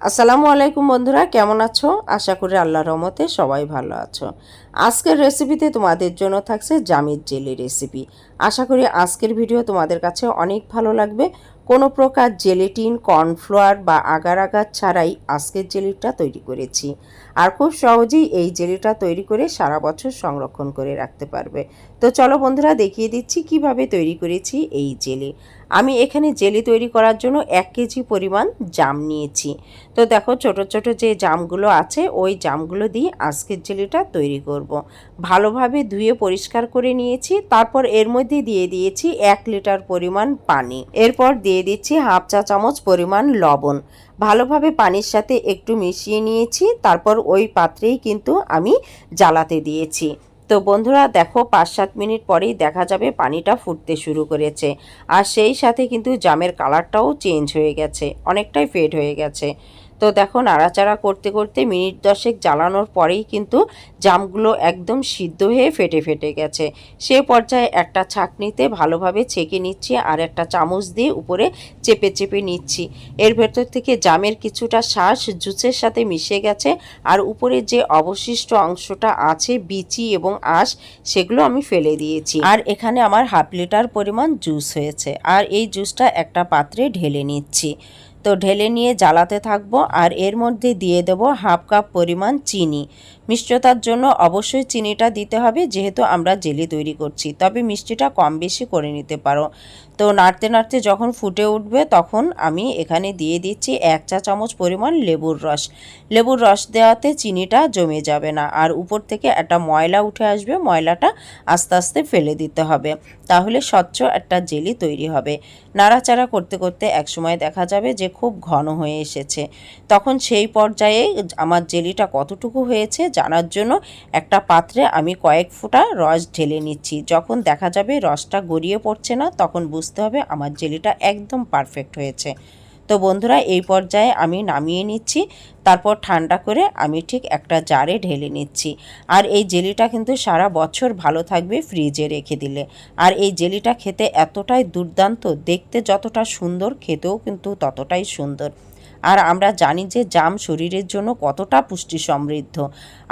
আসসালামু আলাইকুম বন্ধুরা, কেমন আছো? আশা করি আল্লাহর রহমতে সবাই ভালো আছো। আজকের রেসিপিতে তোমাদের জন্য থাকছে জামির জেলি রেসিপি আশা করি আজকের ভিডিও তোমাদের কাছে অনেক ভালো লাগবে। কোনো প্রকার জেলেটিন কর্নফ্লাওয়ার বা আগার আগার ছাড়াই আজকের জেলিটা তৈরি করেছি। আর খুব সহজেই এই জেলিটা তৈরি করে সারা বছর সংরক্ষণ করে রাখতে পারবে। তো চলো বন্ধুরা, দেখিয়ে দিচ্ছি কীভাবে তৈরি করেছি এই জেলি। আমি এখানে জেলি তৈরি করার জন্য এক কেজি পরিমাণ জাম নিয়েছি। তো দেখো ছোট ছোট যে জামগুলো আছে, ওই জামগুলো দিয়ে আজকের জেলিটা তৈরি করব। ভালোভাবে ধুয়ে পরিষ্কার করে নিয়েছি, তারপর এর মধ্যে দিয়ে দিয়েছি এক লিটার পরিমাণ পানি। এরপর দিয়ে দিচ্ছি হাফ চা চামচ পরিমাণ লবণ। ভালোভাবে পানির সাথে একটু মিশিয়ে নিয়েছি, তারপর ওই পাত্রেই কিন্তু আমি জ্বালাতে দিয়েছি। তো বন্ধুরা, দেখো পাঁচ সাত মিনিট পরেই দেখা যাবে পানিটা ফুটতে শুরু করেছে। আর সেই সাথে কিন্তু জামের কালারটাও চেঞ্জ হয়ে গেছে, অনেকটাই ফেড হয়ে গেছে। তো দেখো, নাড়াচাড়া করতে করতে মিনিট দশেক জ্বালানোর পরেই কিন্তু জামগুলো একদম সিদ্ধ হয়ে ফেটে ফেটে গেছে। সে পর্যায়ে একটা ছাঁকনিতে ভালোভাবে ছেঁকে নিচ্ছি আর একটা চামচ দিয়ে উপরে চেপে চেপে নিচ্ছি। এর ভেতর থেকে জামের কিছুটা শ্বাস জুসের সাথে মিশে গেছে আর উপরে যে অবশিষ্ট অংশটা আছে, বিচি এবং আঁশ, সেগুলো আমি ফেলে দিয়েছি। আর এখানে আমার হাফ লিটার পরিমাণ জুস হয়েছে। আর এই জুসটা একটা পাত্রে ঢেলে নিচ্ছি। তো ঢেলে নিয়ে জ্বালাতে থাকব আর এর মধ্যে দিয়ে দেব হাফ কাপ পরিমাণ চিনি। মিষ্টতার জন্য অবশ্যই চিনিটা দিতে হবে, যেহেতু আমরা জেলি তৈরি করছি। তবে মিষ্টিটা কম বেশি করে নিতে পারো। তো নাড়তে নাড়তে যখন ফুটে উঠবে, তখন আমি এখানে দিয়ে দিচ্ছি এক চা চামচ পরিমাণ লেবুর রস। লেবুর রস দেওয়াতে চিনিটা জমে যাবে না। আর উপর থেকে একটা ময়লা উঠে আসবে, ময়লাটা আস্তে আস্তে ফেলে দিতে হবে। তাহলে স্বচ্ছ একটা জেলি তৈরি হবে। নাড়াচাড়া করতে করতে একসময় দেখা যাবে যে খুব ঘন হয়ে এসেছে। তখন সেই পর্যায়ে আমার জেলিটা কতটুকু হয়েছে জানার জন্য একটা পাত্রে আমি কয়েক ফুটা রস ঢেলে নিচ্ছি। যখন দেখা যাবে রসটা গড়িয়ে পড়ছে না, তখন বুঝতে হবে আমার জেলিটা একদম পারফেক্ট হয়েছে। তো বন্ধুরা, এই পর্যায়ে আমি নামিয়ে নিচ্ছি। তারপর ঠান্ডা করে আমি ঠিক একটা জারে ঢেলে নিচ্ছি। আর এই জেলিটা কিন্তু সারা বছর ভালো থাকবে ফ্রিজে রেখে দিলে। আর এই জেলিটা খেতে এতটাই দুর্দান্ত, দেখতে যতটা সুন্দর, খেতেও কিন্তু ততটাই সুন্দর। আর আমরা জানি যে জাম শরীরের জন্য কতটা পুষ্টি সমৃদ্ধ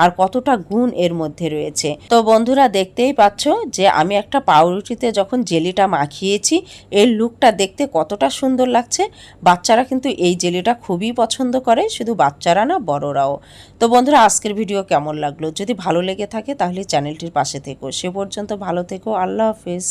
আর কতটা গুণ এর মধ্যে রয়েছে। তো বন্ধুরা দেখতেই পাচ্ছ যে আমি একটা পাউরুটিতে যখন জেলিটা মাখিয়েছি, এর লুকটা দেখতে কতটা সুন্দর লাগছে। বাচ্চারা কিন্তু এই জেলিটা খুবই পছন্দ করে, শুধু বাচ্চারা না, বড়রাও। তো বন্ধুরা, আজকের ভিডিও কেমন লাগল? যদি ভালো লেগে থাকে তাহলে চ্যানেলটির পাশে থেকো। সে পর্যন্ত ভালো থেকো। আল্লাহ হাফেজ।